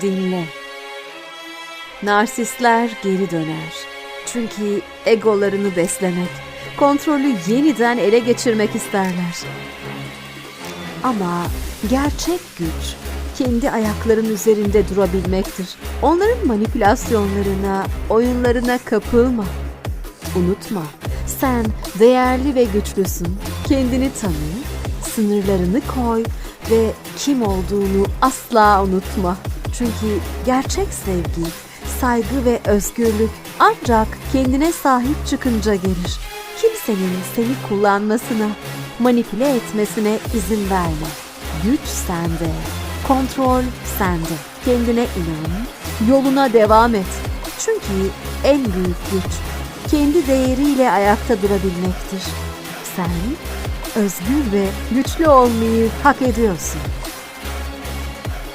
dinle. Narsistler geri döner. Çünkü egolarını beslemek, kontrolü yeniden ele geçirmek isterler. Ama gerçek güç kendi ayakların üzerinde durabilmektir. Onların manipülasyonlarına, oyunlarına kapılma. Unutma, sen değerli ve güçlüsün. Kendini tanı, sınırlarını koy ve kim olduğunu asla unutma. Çünkü gerçek sevgi, saygı ve özgürlük ancak kendine sahip çıkınca gelir. Kimsenin seni kullanmasına, manipüle etmesine izin verme. Güç sende, kontrol sende. Kendine inan, yoluna devam et. Çünkü en büyük güç kendi değeriyle ayakta durabilmektir. Sen özgür ve güçlü olmayı hak ediyorsun.